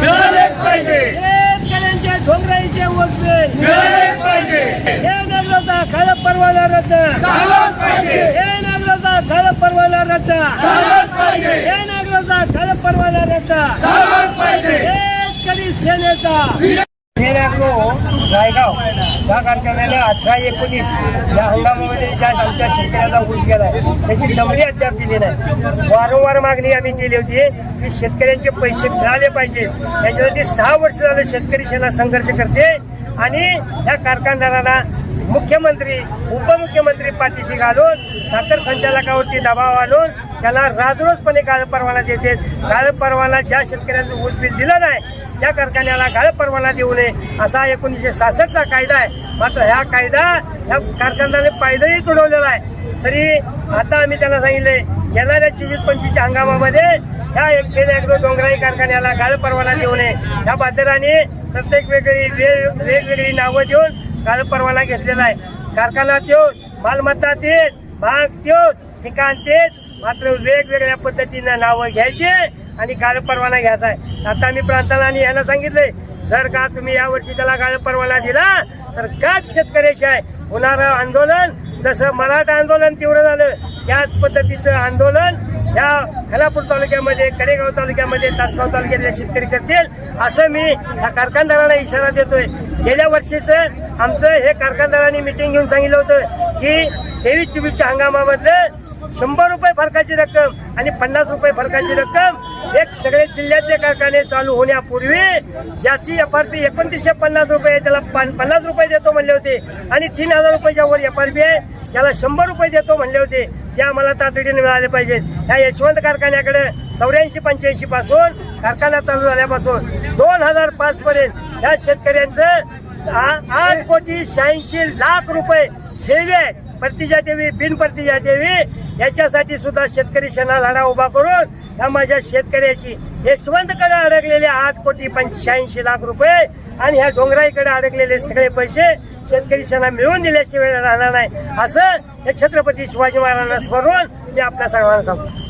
मिळालेच पाहिजे. शेतकऱ्यांच्या ठोंगराईचे वजवे मिळालेच पाहिजे. हे नागरिकता खरं परवाना रद्द. झालाच पाहिजे. हे नागरिकता खरं परवाना रद्द. झालाच पाहिजे. हे नागरिकता खरं परवाना रद्द. पाहिजे. शेतकरी सेनेचा. हे लागलो रायगाव या कारखान्याने अठरा एकोणीस या हंगामामध्ये ज्या आमच्या शेतकऱ्याला ऊस गेला त्याची दमडी अद्याप दिली नाही. वारंवार मागणी आम्ही केली होती की शेतकऱ्यांचे पैसे मिळाले पाहिजे. त्याच्यासाठी सहा वर्ष झालं शेतकरी सेना संघर्ष करते आणि या कारखानदारांना मुख्यमंत्री उपमुख्यमंत्री पाठीशी घालून साखर संचालकावरती दबाव आणून त्याला राजरोजपणे गाळ परवाना देते. गाळ परवाना ज्या शेतकऱ्यांचं ऊस बिल दिलं नाही. त्या कारखान्याला गाळ परवाना देऊ नये असा एकोणीसशे सहासष्टचा कायदा आहे. मात्र ह्या कायदा ह्या कारखानदाराने पायदळी तुडवलेला आहे. तरी आता आम्ही त्यांना सांगितले येणाऱ्या चोवीस पंचवीसच्या हंगामामध्ये ह्या एक अॅग्रो डोंगराई कारखान्याला गाळ परवाना देऊ नये. ह्या बाजाराने प्रत्येक वेगळी वेग- वेगवेगळी नावं देऊन गाळ परवाना घेतलेला आहे. कारखाना त्योच मालमत्ता तेच भाग देऊन ठिकाण तेच मात्र वेगवेगळ्या पद्धतीनं नावं घ्यायची आणि गाळ परवाना घ्यायचा आहे. आता मी प्रांताला आणि यांना सांगितले जर का तुम्ही यावर्षी त्याला गाळ परवाना दिला तर काच शेतकऱ्याशी आहे. होणारं आंदोलन जसं मराठा आंदोलन तीव्र झालं त्याच पद्धतीचं आंदोलन या खलापूर तालुक्यामध्ये कडेगाव तालुक्यामध्ये तासगाव तालुक्यातले शेतकरी करतील असं मी या कारखानदारांना इशारा देतोय. गेल्या वर्षीचं आमचं हे कारखानदारांनी मिटिंग घेऊन सांगितलं होतं की तेवीस चोवीसच्या हंगामामधलं शंभर रुपये फरकाची रक्कम आणि पन्नास रुपये फरकाची रक्कम एक सगळे जिल्ह्याचे कारखाने चालू होण्यापूर्वी ज्याची एफ आर पी एकोणतीसशे पन्नास रुपये आहे, त्याला पन्नास रुपये देतो म्हणले होते आणि तीन हजार रुपयाच्या वर एफ आर पी आहे त्याला शंभर रुपये देतो म्हणले होते. ते आम्हाला तातडीने मिळाले पाहिजेत. या यशवंत कारखान्याकडे चौऱ्याऐंशी पंच्याऐंशी पासून कारखाना चालू झाल्यापासून दोन हजार पाच पर्यंत या शेतकऱ्यांचं आठ कोटी शहाऐंशी लाख रुपये ठेवी आहे. परतीच्या देवी बिन परतीच्या देवी याच्यासाठी सुद्धा शेतकरी शेणा लढा उभा करून या माझ्या शेतकऱ्याची यशवंतकडे अडकलेले आठ कोटी पंच्याऐंशी लाख रुपये आणि ह्या डोंगराईकडे अडकलेले सगळे पैसे शेतकरी शेणा मिळवून दिल्याशिवाय राहणार नाही. असं हे छत्रपती शिवाजी महाराजांना स्मरून मी आपल्या सर्वांना सांगतो.